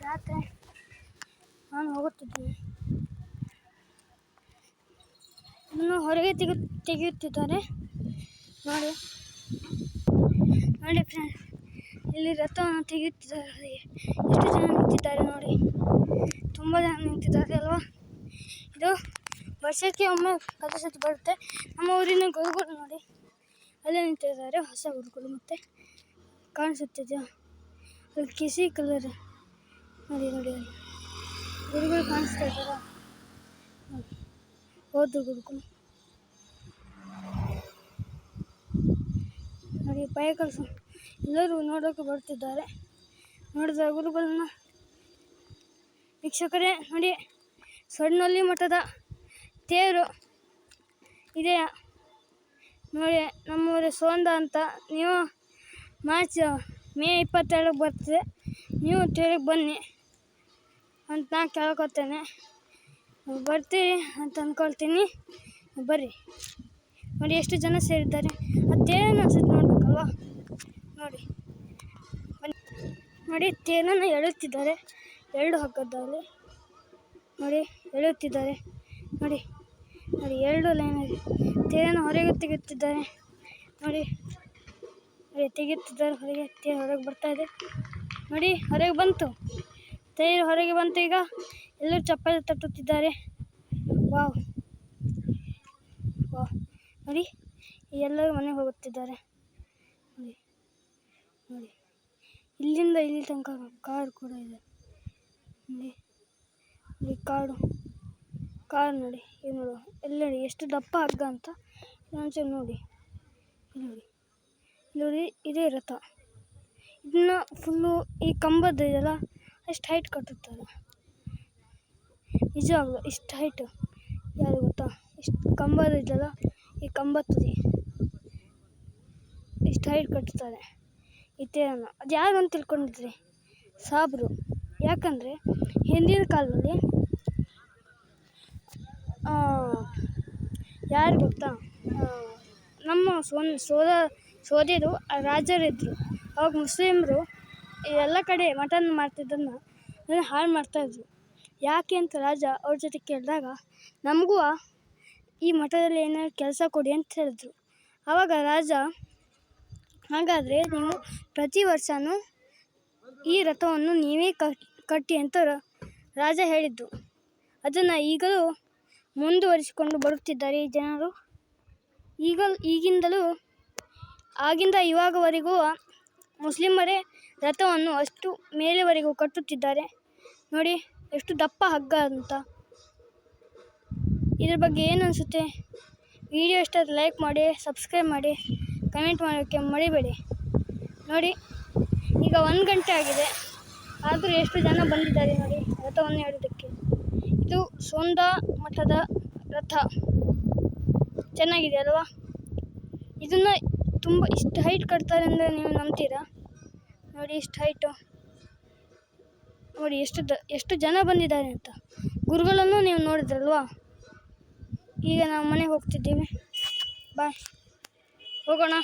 ಜಾತ್ರೆ. ನಾನು ಹೋಗುತ್ತಿದ್ದೇನೆ ಇನ್ನು ಹೊರಗೆ ತೆಗೆ ತೆಗೆಯುತ್ತಿದ್ದಾರೆ. ನೋಡಿ. ನೋಡಿ ಫ್ರೆಂಡ್, ಇಲ್ಲಿ ರಥವನ್ನು ತೆಗೆಯುತ್ತಿದ್ದಾರೆ. ಎಷ್ಟು ಜನ ನಿಂತಿದ್ದಾರೆ ನೋಡಿ. ತುಂಬ ಜನ ನಿಂತಿದ್ದಾರೆ ಅಲ್ವಾ. ಇದು ವರ್ಷಕ್ಕೆ ಒಮ್ಮೆ ಪ್ರದರ್ಶನ ಬರುತ್ತೆ. ನಮ್ಮ ಊರಿನ ಗುರುಗಳು ನೋಡಿ. ಅಲ್ಲೇ ನಿಂತಿದ್ದಾರೆ ಹೊಸ ಗುರುಗಳು ಮತ್ತೆ ಕಾಣಿಸುತ್ತಿದೆ. ಅಲ್ಲಿ ಕಿಸಿ ಕಲರ್ ನೋಡಿ ನೋಡಿ ಗುರುಗಳು ಕಾಣಿಸ್ತಾ ಇದ್ದಾರಾ? ಹೋದ್ರು ಗುರುಗಳು. ನೋಡಿ ಎಲ್ಲರೂ ನೋಡೋಕೆ ಬರ್ತಿದ್ದಾರೆ. ನೋಡಿದ ಗುರುಗಳನ್ನ. ವೀಕ್ಷಕರೇ, ನೋಡಿ ಸಣ್ಣಲ್ಲಿ ಮಠದ ತೇರು ಇದೆ ನೋಡಿ, ನಮ್ಮೂರು ಸೋಂದ ಅಂತ ನೀವು ಮಾರ್ಚ್ ಮೇ ಇಪ್ಪತ್ತೆರಡಕ್ಕೆ ಬರ್ತದೆ ನೀವು ತೇರಿಗೆ ಬನ್ನಿ. ಅಂತ ನಾ ಕೇಳ್ಕೊತೇನೆ. ಬರ್ತೀರಿ ಅಂತ ಅಂದ್ಕೊಳ್ತೀನಿ ಬರ್ರಿ. ನೋಡಿ ಎಷ್ಟು ಜನ ಸೇರಿದ್ದಾರೆ. ತೇರನ್ನು ಅನ್ಸುತ್ತೆ ನೋಡ್ಬೇಕಲ್ವಾ? ನೋಡಿ. ನೋಡಿ ತೇನನ್ನು ಎಳುತ್ತಿದ್ದಾರೆ ಎರಡು ಹಗ್ಗದಲ್ಲಿ. ನೋಡಿ ಎಳುತ್ತಿದ್ದಾರೆ ನೋಡಿ ನೋಡಿ, ಎರಡು ಲೈನಲ್ಲಿ ತೇರನ್ನು ಹೊರಗೆ ತೆಗೆಯುತ್ತಿದ್ದಾರೆ. ನೋಡಿ ನೋಡಿ, ತೆಗೆಯುತ್ತಿದ್ದಾರೆ ಹೊರಗೆ. ತೇರು ಹೊರಗೆ ಬರ್ತಾ ಇದೆ. ನೋಡಿ, ಹೊರಗೆ ಬಂತು. ತೇರು ಹೊರಗೆ ಬಂತು ಈಗ. ಎಲ್ಲರೂ ಚಪ್ಪಲಿ ತಟ್ಟುತ್ತಿದ್ದಾರೆ. ವಾವ್. ವಾವ್. ನೋಡಿ, ಎಲ್ಲರೂ ಮನೆಗೆ ಹೋಗುತ್ತಿದ್ದಾರೆ. ನೋಡಿ ನೋಡಿ. ಇಲ್ಲಿಂದ ಇಲ್ಲಿ ತನಕ ಕಾರ್ ಕೂಡ ಇದೆ. ನೋಡಿ ನೋಡಿ ಕಾಡು. ಕಾರ್ ನೋಡಿ ಏನು ನೋಡು. ಇಲ್ಲಿ ನೋಡಿ, ಎಷ್ಟು ದಪ್ಪ ಹಗ್ಗ ಅಂತ. ಒಂಚೂರು ನೋಡಿ. ನೋಡಿ. ನೋಡಿ, ಇದೇ ರಥ. ಇದನ್ನ ಫುಲ್ಲು ಈ ಕಂಬದ್ದು ಇದೆಯಲ್ಲ? ಅಷ್ಟು ಹೈಟ್ ಕಟ್ಟುತ್ತಾರೆ ನಿಜವಾಗ್ಲು ಇಷ್ಟು ಹೈಟು ಯಾರು ಗೊತ್ತಾ? ಇಷ್ಟು ಕಂಬ ಇದೆಯಲ್ಲ, ಈ ಕಂಬ ತುದಿ ಇಷ್ಟು ಹೈಟ್ ಕಟ್ಟುತ್ತಾರೆ ಈ ತೇರನ್ನು ಅದು ಯಾರು ಅಂತ ತಿಳ್ಕೊಂಡಿದ್ರಿ? ಸಾಬ್ರು. ಯಾಕಂದರೆ ಹಿಂದಿನ ಕಾಲದಲ್ಲಿ ಯಾರು ಗೊತ್ತಾ? ನಮ್ಮ ಸೋನ್, ಸೋದ ಸೋದೆದು ರಾಜರಿದ್ದರು ಅವಾಗ ಮುಸ್ಲಿಮರು ಎಲ್ಲ ಕಡೆ ಮಟನ್ ಮಾಡ್ತಿದ್ದನ್ನು ಅದನ್ನು ಹಾಳು ಮಾಡ್ತಾಯಿದ್ರು ಯಾಕೆ ಅಂತ ರಾಜ ಅವ್ರ ಜೊತೆ ಕೇಳಿದಾಗ, ನಮಗೂ ಈ ಮಠದಲ್ಲಿ ಏನಾದ್ರು ಕೆಲಸ ಕೊಡಿ ಅಂತ ಹೇಳಿದ್ರು. ಆವಾಗ ರಾಜ, ಹಾಗಾದರೆ ನೀವು ಪ್ರತಿ ವರ್ಷವೂ ಈ ರಥವನ್ನು ನೀವೇ ಕಟ್, ಕಟ್ಟಿ ಅಂತ ರಾಜ ಹೇಳಿದ್ದು. ಅದನ್ನು ಈಗಲೂ ಮುಂದುವರಿಸಿಕೊಂಡು ಬರುತ್ತಿದ್ದಾರೆ ಈ ಜನರು. ಈಗ ಈಗಿಂದಲೂ, ಆಗಿಂದ ಇವಾಗವರೆಗೂ ಮುಸ್ಲಿಮರೇ, ರಥವನ್ನು ಅಷ್ಟು ಮೇಲೆವರೆಗೂ ಕಟ್ಟುತ್ತಿದ್ದಾರೆ. ನೋಡಿ, ಎಷ್ಟು ದಪ್ಪ ಹಗ್ಗ ಅಂತ. ಇದ್ರ ಬಗ್ಗೆ ಏನು ಅನಿಸುತ್ತೆ ವಿಡಿಯೋ ಇಷ್ಟ ಲೈಕ್ ಮಾಡಿ, ಸಬ್ಸ್ಕ್ರೈಬ್ ಮಾಡಿ, ಕಮೆಂಟ್ ಮಾಡೋಕ್ಕೆ ಮರಿಬೇಡಿ. ನೋಡಿ, ಈಗ ಒಂದು ಗಂಟೆ ಆಗಿದೆ. ಆದರೂ ಎಷ್ಟು ಜನ ಬಂದಿದ್ದಾರೆ ನೋಡಿ ರಥವನ್ನು ಹೇಳೋದಕ್ಕೆ ಇದು ಸೋಂದ ಮಠದ ರಥ. ಚೆನ್ನಾಗಿದೆ ಅಲ್ವಾ? ಇದನ್ನು ತುಂಬ ಇಷ್ಟು ಹೈಟ್ ಕಟ್ತಾರೆ ಅಂದರೆ ನೀವು ನಂಬ್ತೀರಾ? ನೋಡಿ ಇಷ್ಟು ಹೈಟು ನೋಡಿ ಎಷ್ಟು ದ, ಎಷ್ಟು ಜನ ಬಂದಿದ್ದಾರೆ ಅಂತ. ಗುರುಗಳನ್ನು ನೀವು ನೋಡಿದ್ರಲ್ವಾ? ಈಗ ನಾವು ಮನೆಗೆ ಹೋಗ್ತಿದ್ದೀವಿ. ಬಾಯ್ ಹೋಗೋಣ.